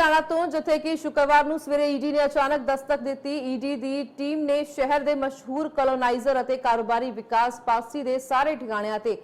ਲੁਧਿਆਣਾ ਤੋਂ, ਜਿੱਥੇ ਕਿ ਸ਼ੁੱਕਰਵਾਰ ਨੂੰ ਸਵੇਰੇ ਈਡੀ ਨੇ ਅਚਾਨਕ ਦਸਤਕ ਦਿੱਤੀ। ਈਡੀ ਦੀ ਟੀਮ ਨੇ ਸ਼ਹਿਰ ਦੇ ਮਸ਼ਹੂਰ ਕਲੋਨਾਈਜ਼ਰ ਅਤੇ ਕਾਰੋਬਾਰੀ ਵਿਕਾਸ ਪਾਸੀ ਦੇ ਸਾਰੇ ਠਿਕਾਣਿਆਂ ਤੇ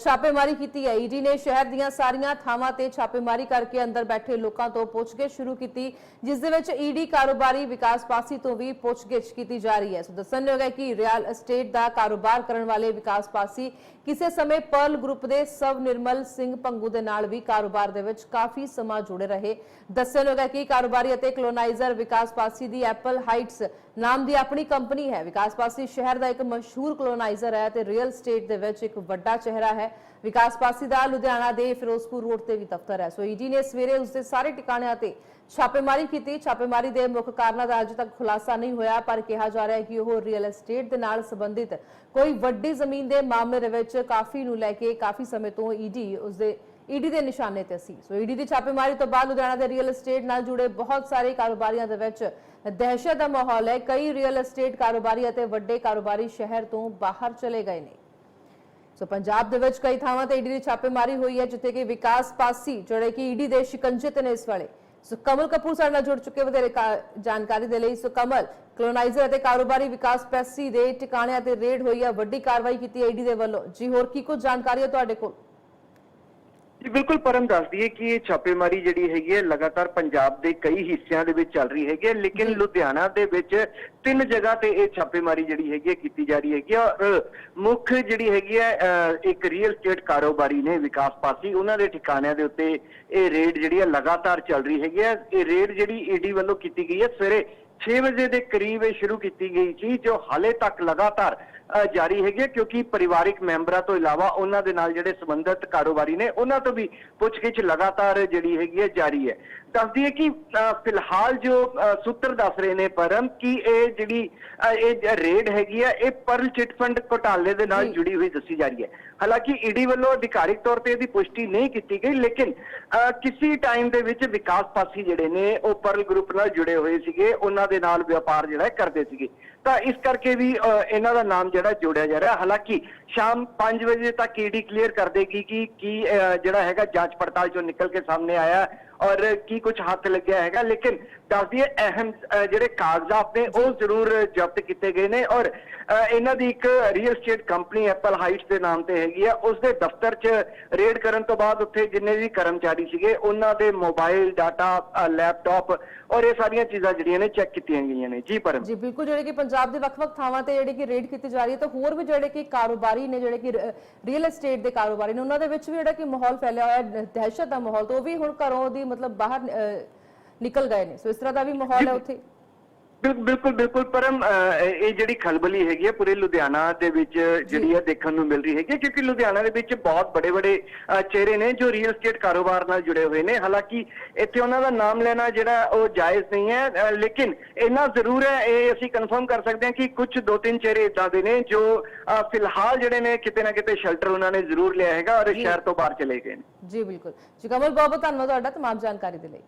ਛਾਪੇਮਾਰੀ ਕੀਤੀ ਹੈ। ਈਡੀ ਨੇ ਸ਼ਹਿਰ ਦੀਆਂ ਸਾਰੀਆਂ ਥਾਵਾਂ ਤੇ ਛਾਪੇਮਾਰੀ ਕਰਕੇ ਅੰਦਰ ਬੈਠੇ ਲੋਕਾਂ ਤੋਂ ਪੁੱਛਗਿੱਛ ਸ਼ੁਰੂ ਕੀਤੀ, ਜਿਸ ਦੇ ਵਿੱਚ ਈਡੀ ਕਾਰੋਬਾਰੀ ਵਿਕਾਸ ਪਾਸੀ ਤੋਂ ਵੀ ਪੁੱਛਗਿੱਛ ਕੀਤੀ ਜਾ ਰਹੀ ਹੈ। ਸੋ ਦੱਸਣਯੋਗ ਹੈ ਕਿ ਰੀਅਲ ਅਸਟੇਟ ਦਾ ਕਾਰੋਬਾਰ ਕਰਨ ਵਾਲੇ ਵਿਕਾਸ ਪਾਸੀ ਕਿਸੇ ਸਮੇਂ ਪਰਲ ਗਰੁੱਪ ਦੇ ਸਵ ਨਿਰਮਲ ਸਿੰਘ ਪੰਗੂ ਦੇ ਨਾਲ ਵੀ ਕਾਰੋਬਾਰ ਦੇ ਵਿੱਚ ਕਾਫੀ ਸਮਾਂ ਜੁੜੇ ਰਹੇ। ਦੱਸਿਆ ਹੈ ਕਿ ਕਾਰੋਬਾਰੀ ਅਤੇ ਕਲੋਨਾਈਜ਼ਰ ਵਿਕਾਸ ਪਾਸੀ ਦੀ ਐਪਲ ਹਾਈਟਸ ਨਾਮ ਦੀ ਆਪਣੀ ਕੰਪਨੀ ਹੈ। ਵਿਕਾਸ ਪਾਸੀ ਸ਼ਹਿਰ ਦਾ ਇੱਕ ਮਸ਼ਹੂਰ ਕਲੋਨਾਈਜ਼ਰ ਹੈ ਤੇ ਰੀਅਲ ਸਟੇਟ ਦੇ ਵਿੱਚ ਇੱਕ ਵੱਡਾ ਚਿਹਰਾ ਹੈ। ਵਿਕਾਸ ਪਾਸੀ ਦਾ ਲੁਧਿਆਣਾ ਦੇ ਫਿਰੋਜ਼ਪੁਰ ਰੋਡ ਤੇ ਵੀ ਦਫ਼ਤਰ ਹੈ। ਸੋ ਈਡੀ ਨੇ ਸਵੇਰੇ ਉਸਦੇ ਸਾਰੇ ਟਿਕਾਣਿਆਂ ਤੇ ਛਾਪੇਮਾਰੀ ਕੀਤੀ। ਛਾਪੇਮਾਰੀ ਦੇ ਮੁੱਖ ਕਾਰਨਾਂ ਦਾ ਅਜੇ ਤੱਕ ਖੁਲਾਸਾ ਨਹੀਂ ਹੋਇਆ, ਪਰ ਕਿਹਾ ਜਾ ਰਿਹਾ ਹੈ ਕਿ ਉਹ ਰੀਅਲ ਐਸਟੇਟ ਦੇ ਨਾਲ ਸੰਬੰਧਿਤ ਕੋਈ ਵੱਡੀ ਜ਼ਮੀਨ ਦੇ ਮਾਮਲੇ ਦੇ ਵਿੱਚ ਕਾਫੀ ਨੂੰ ਲੈ ਕੇ ਕਾਫੀ ਸਮੇਂ ਤੋਂ ਈਡੀ ਉਸਦੇ ਈਡੀ ਦੇ ਨਿਸ਼ਾਨੇ ਤੇ ਸੀ। ਸੋ ਈਡੀ ਦੀ ਛਾਪੇਮਾਰੀ ਤੋਂ ਬਾਅਦ ਲੁਧਿਆਣਾ ਦੇ ਰੀਅਲ ਐਸਟੇਟ ਨਾਲ ਜੁੜੇ ਬਹੁਤ ਸਾਰੇ ਕਾਰੋਬਾਰੀਆਂ ਦੇ ਵਿੱਚ ਦਹਿਸ਼ਤ ਦਾ ਮਾਹੌਲ ਹੈ। ਕਈ ਰੀਅਲ ਐਸਟੇਟ ਕਾਰੋਬਾਰੀ ਅਤੇ ਵੱਡੇ ਕਾਰੋਬਾਰੀ ਸ਼ਹਿਰ ਤੋਂ ਬਾਹਰ ਚਲੇ ਗਏ ਨੇ। ਸੋ ਪੰਜਾਬ ਦੇ ਵਿੱਚ ਕਈ ਥਾਵਾਂ ਤੇ ਈਡੀ ਦੀ ਛਾਪੇਮਾਰੀ ਹੋਈ ਹੈ, ਜਿੱਥੇ ਕਿ ਵਿਕਾਸ ਪਾਸੀ ਜਿਹੜੇ ਕਿ ਈਡੀ ਦੇ ਸ਼ਿਕੰਜੇ ਤੇ ਨੇ ਇਸ ਵੇਲੇ। ਸੋ ਕਮਲ ਕਪੂਰ ਸਾਡੇ ਨਾਲ ਜੁੜ ਚੁੱਕੇ ਵਧੇਰੇ ਜਾਣਕਾਰੀ ਦੇ ਲਈ। ਸੋ ਕਮਲ ਕਲੋਨਾਈਜ਼ਰ ਅਤੇ ਕਾਰੋਬਾਰੀ ਵਿਕਾਸ ਪੈਸੀ ਦੇ ਟਿਕਾਣਿਆਂ ਤੇ ਰੇਡ ਹੋਈ ਹੈ ਵੱਡੀ ਕਾਰਵਾਈ ਕੀਤੀ ਹੈ ਈਡੀ ਦੇ ਵੱਲੋਂ। ਜੀ ਹੋਰ ਕੀ ਕੁਝ ਜਾਣਕਾਰੀ ਹੈ ਤੁਹਾਡੇ ਕੋਲ? ਜੀ ਬਿਲਕੁਲ ਪਰਮ ਦੱਸਦੀ ਹੈ ਕਿ ਇਹ ਛਾਪੇਮਾਰੀ ਜਿਹੜੀ ਹੈਗੀ ਹੈ ਲਗਾਤਾਰ ਪੰਜਾਬ ਦੇ ਕਈ ਹਿੱਸਿਆਂ ਦੇ ਵਿੱਚ ਚੱਲ ਰਹੀ ਹੈਗੀ ਹੈ ਲੇਕਿਨ। ਲੁਧਿਆਣਾ ਦੇ ਵਿੱਚ ਤਿੰਨ ਜਗ੍ਹਾ ਤੇ ਇਹ ਛਾਪੇਮਾਰੀ ਜਿਹੜੀ ਹੈਗੀ ਹੈ ਕੀਤੀ ਜਾ ਰਹੀ ਹੈਗੀ ਔਰ ਮੁੱਖ ਜਿਹੜੀ ਹੈਗੀ ਹੈ ਇੱਕ ਰੀਅਲ ਸਟੇਟ ਕਾਰੋਬਾਰੀ ਨੇ ਵਿਕਾਸ ਪਾਸੀ ਉਹਨਾਂ ਦੇ ਠਿਕਾਣਿਆਂ ਦੇ ਉੱਤੇ ਇਹ ਰੇਡ ਜਿਹੜੀ ਹੈ ਲਗਾਤਾਰ ਚੱਲ ਰਹੀ ਹੈਗੀ ਹੈ ਇਹ ਰੇਡ ਜਿਹੜੀ ਈਡੀ ਵੱਲੋਂ ਕੀਤੀ ਗਈ ਹੈ ਸਵੇਰੇ 6 ਵਜੇ ਦੇ ਕਰੀਬ ਇਹ ਸ਼ੁਰੂ ਕੀਤੀ ਗਈ ਸੀ ਜੋ ਹਾਲੇ ਤੱਕ ਲਗਾਤਾਰ ਜਾਰੀ ਹੈਗੀ ਕਿਉਂਕਿ ਪਰਿਵਾਰਿਕ ਮੈਂਬਰਾਂ ਤੋਂ ਇਲਾਵਾ ਉਹਨਾਂ ਦੇ ਨਾਲ ਜਿਹੜੇ ਸੰਬੰਧਿਤ ਕਾਰੋਬਾਰੀ ਨੇ ਉਹਨਾਂ ਤੋਂ ਵੀ ਪੁੱਛਗਿੱਛ ਲਗਾਤਾਰ ਜਿਹੜੀ ਹੈਗੀ ਹੈ ਜਾਰੀ ਹੈ। ਦੱਸਦੀ ਹੈ ਕਿ ਫਿਲਹਾਲ ਜੋ ਸੂਤਰ ਦੱਸ ਰਹੇ ਨੇ ਪਰਮ ਕਿ ਇਹ ਜਿਹੜੀ ਇਹ ਰੇਡ ਹੈਗੀ ਹੈ ਇਹ ਪਰਲ ਚਿਟ ਫੰਡ ਘੁਟਾਲੇ ਦੇ ਨਾਲ। ਜੁੜੀ ਹੋਈ ਦੱਸੀ ਜਾ ਰਹੀ ਹੈ। ਹਾਲਾਂਕਿ ਈਡੀ ਵੱਲੋਂ ਅਧਿਕਾਰਿਕ ਤੌਰ ਤੇ ਇਹਦੀ ਪੁਸ਼ਟੀ ਨਹੀਂ ਕੀਤੀ ਗਈ ਲੇਕਿਨ ਕਿਸੇ ਟਾਈਮ ਦੇ ਵਿੱਚ ਵਿਕਾਸ ਪਾਸੀ ਜਿਹੜੇ ਨੇ ਉਹ ਪਰਲ ਗਰੁੱਪ ਨਾਲ ਜੁੜੇ ਹੋਏ ਸੀਗੇ ਉਹਨਾਂ ਦੇ ਨਾਲ ਵਪਾਰ ਜਿਹੜਾ ਕਰਦੇ ਸੀਗੇ। ਤਾਂ ਇਸ ਕਰਕੇ ਵੀ ਇਹਨਾਂ ਦਾ ਨਾਮ ਜਿਹੜਾ ਜੋੜਿਆ ਜਾ ਰਿਹਾ ਹਾਲਾਂਕਿ ਸ਼ਾਮ 5 ਵਜੇ ਤੱਕ ਈਡੀ ਕਲੀਅਰ ਕਰ ਦੇਗੀ ਕਿ ਕੀ ਅ, ਜਿਹੜਾ ਹੈਗਾ ਜਾਂਚ ਪੜਤਾਲ ਜੋ ਨਿਕਲ ਕੇ ਸਾਹਮਣੇ ਆਇਆ। ਔਰ ਕੀ ਕੁਝ ਹੱਥ ਲੱਗਿਆ ਹੈਗਾ, ਲੇਕਿਨ ਦੱਸਦੀ ਹੈ ਅਹਿਮ ਜਿਹੜੇ ਕਾਗਜ਼ਾਤ ਨੇ ਉਹ ਜ਼ਰੂਰ ਜ਼ਬਤ ਕੀਤੇ ਗਏ ਨੇ ਔਰ ਇਹਨਾਂ ਦੀ ਇੱਕ real estate company Apple Heights ਦੇ ਨਾਮ ਤੇ ਹੈਗੀ ਆ ਉਸ ਦੇ ਦਫ਼ਤਰ 'ਚ ਰੇਡ ਕਰਨ ਤੋਂ ਬਾਅਦ ਉੱਥੇ ਜਿੰਨੇ ਵੀ ਕਰਮਚਾਰੀ ਸੀਗੇ, ਉਹਨਾਂ ਦੇ ਮੋਬਾਈਲ ਡਾਟਾ ਲੈਪਟਾਪ ਔਰ ਇਹ ਸਾਰੀਆਂ ਚੀਜ਼ਾਂ ਜਿਹੜੀਆਂ ਨੇ ਚੈੱਕ ਕੀਤੀਆਂ ਗਈਆਂ ਨੇ। ਜੀ, ਪਰਮ। ਜੀ, ਬਿਲਕੁਲ, ਜਿਹੜੇ ਕਿ ਪੰਜਾਬ ਦੇ ਵੱਖ-ਵੱਖ ਥਾਵਾਂ ਤੇ ਜਿਹੜੇ ਕਿ ਰੇਡ ਕੀਤੀ ਜਾ ਰਹੀ ਹੈ, ਤਾਂ ਹੋਰ ਵੀ ਜਿਹੜੇ ਕਿ ਕਾਰੋਬਾਰੀ ਨੇ, ਜਿਹੜੇ ਕਿ ਰੀਅਲ ਐਸਟੇਟ ਦੇ ਕਾਰੋਬਾਰੀ ਨੇ, ਉਹਨਾਂ ਦੇ ਵਿੱਚ ਵੀ ਜਿਹੜਾ ਕਿ ਮਾਹੌਲ ਫੈਲਿਆ ਹੋਇਆ ਹੈ, ਦਹਿਸ਼ਤ ਦਾ ਮਾਹੌਲ, ਤਾਂ ਉਹ ਵੀ ਹੁਣ ਘਰੋਂ ਦੀ ਮਤਲਬ ਬਾਹਰ ਨਿਕਲ ਗਏ ਨੇ। ਸੋ ਇਸ ਤਰ੍ਹਾਂ ਦਾ ਵੀ ਮਾਹੌਲ ਹੈ ਉੱਥੇ। ਬਿਲਕੁਲ ਬਿਲਕੁਲ ਪਰਮ ਇਹ ਜਿਹੜੀ ਖਲਬਲੀ ਹੈਗੀ ਹੈ ਪੂਰੇ ਲੁਧਿਆਣਾ ਦੇ ਵਿੱਚ ਜਿਹੜੀ ਹੈ ਦੇਖਣ ਨੂੰ ਮਿਲ ਰਹੀ ਹੈਗੀ ਹੈ ਕਿਉਂਕਿ ਲੁਧਿਆਣਾ ਦੇ ਵਿੱਚ ਬਹੁਤ ਵੱਡੇ ਵੱਡੇ ਚਿਹਰੇ ਨੇ ਜੋ ਰੀਅਲ ਸਟੇਟ ਕਾਰੋਬਾਰ ਨਾਲ ਜੁੜੇ ਹੋਏ ਨੇ। ਹਾਲਾਂਕਿ ਇੱਥੇ ਉਹਨਾਂ ਦਾ ਨਾਮ ਲੈਣਾ ਜਿਹੜਾ ਉਹ ਜਾਇਜ਼ ਨਹੀਂ ਹੈ ਲੇਕਿਨ ਇੰਨਾ ਜ਼ਰੂਰ ਹੈ ਇਹ ਅਸੀਂ ਕਨਫਰਮ ਕਰ ਸਕਦੇ ਹਾਂ ਕਿ ਕੁਝ ਦੋ ਤਿੰਨ ਚਿਹਰੇ ਇਦਾਂ ਦੇ ਨੇ ਜੋ ਫਿਲਹਾਲ ਜਿਹੜੇ ਨੇ ਕਿਤੇ ਨਾ ਕਿਤੇ ਸ਼ੈਲਟਰ ਉਹਨਾਂ ਨੇ ਜ਼ਰੂਰ ਲਿਆ ਹੈਗਾ ਔਰ। ਸ਼ਹਿਰ ਤੋਂ ਬਾਹਰ ਚਲੇ ਗਏ ਨੇ। ਜੀ ਬਿਲਕੁਲ। ਜੀ ਕਮਲ ਬਹੁਤ ਬਹੁਤ ਧੰਨਵਾਦ ਤੁਹਾਡਾ ਤਮਾਮ ਜਾਣਕਾਰੀ ਦੇ ਲਈ।